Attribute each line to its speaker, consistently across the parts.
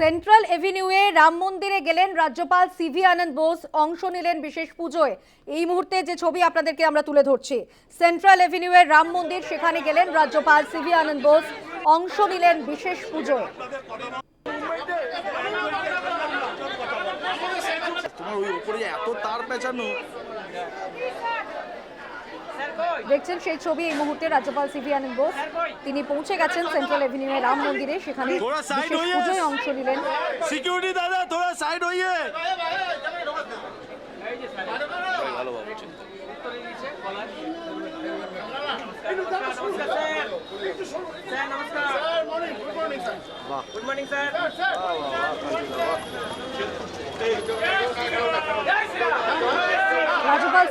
Speaker 1: Central এভিনিউয়ে রাম মন্দিরে গেলেন রাজ্যপাল সিভি আনন্দ বোস, অংশ নিলেন বিশেষ পুজোয়। এই মুহূর্তে যে ছবি আপনাদেরকে আমরা তুলে ধরছি, সেন্ট্রাল এভিনিউয়ে রাম মন্দির, সেখানে গেলেন রাজ্যপাল সিভি আনন্দ বোস, অংশ নিলেন বিশেষ পুজোয়।
Speaker 2: তোমার ওই উপরে এত তার পেঁচানো।
Speaker 1: দেখছেন সেই ছবি এই মুহূর্তে রাজ্যপাল সিভি আনন্দ বোস তিনি পৌঁছে গেছেন সেন্ট্রাল এভিনিউয়ের রাম মন্দিরে সেখানে পুজোয় অংশ নিলেন
Speaker 2: সিকিউরিটি দাদা তোরা সাইড হইয়ে
Speaker 3: good morning
Speaker 1: sir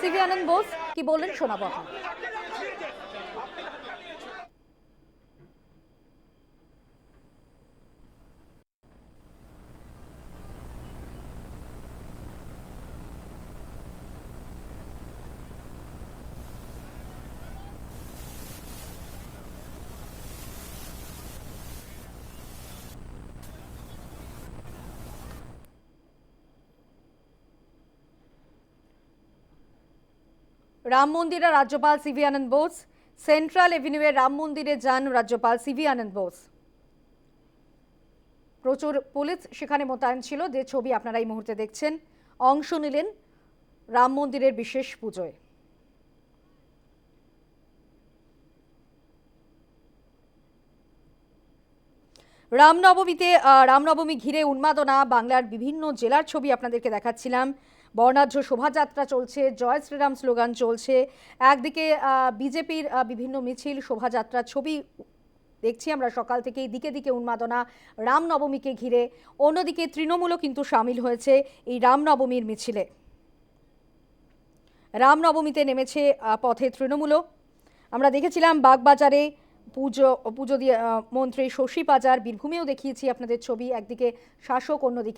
Speaker 1: C V Anand Bose কি বললেন শোনাবো রাম মন্দিরে রাজ্যপাল C V Anand Bose. Central এভিনিউয়ে Ram মন্দিরে যান রাজ্যপাল সিভি আনন্দ বোস। প্রচুর পুলিশ সেখানে মোতায়েন ছিল, যে ছবি আপনারা এই মুহূর্তে দেখছেন। অংশ নিলেন রাম মন্দিরের বিশেষ পুজোয়। রামনবমীতে রামনবমী ঘিরে উন্মাদনা, বাংলার বিভিন্ন জেলার ছবি আপনাদেরকে দেখাচ্ছিলাম। বর্ণাঢ্য শোভাযাত্রা চলছে, জয় শ্রীরাম স্লোগান চলছে। একদিকে বিজেপির বিভিন্ন মিছিল, শোভাযাত্রা ছবি দেখছি আমরা সকাল থেকেই, দিকে দিকে উন্মাদনা, রামনবমীকে ঘিরে। অন্যদিকে তৃণমূলও কিন্তু সামিল হয়েছে এই রামনবমীর মিছিলে। রামনবমীতে নেমেছে পথে তৃণমূলও। আমরা দেখেছিলাম বাগবাজারে পুজো পুজো দিয়ে মন্ত্রী শশী পাজার বীরভূমেও দেখিয়েছি আপনাদের ছবি, একদিকে শাসক, অন্যদিকে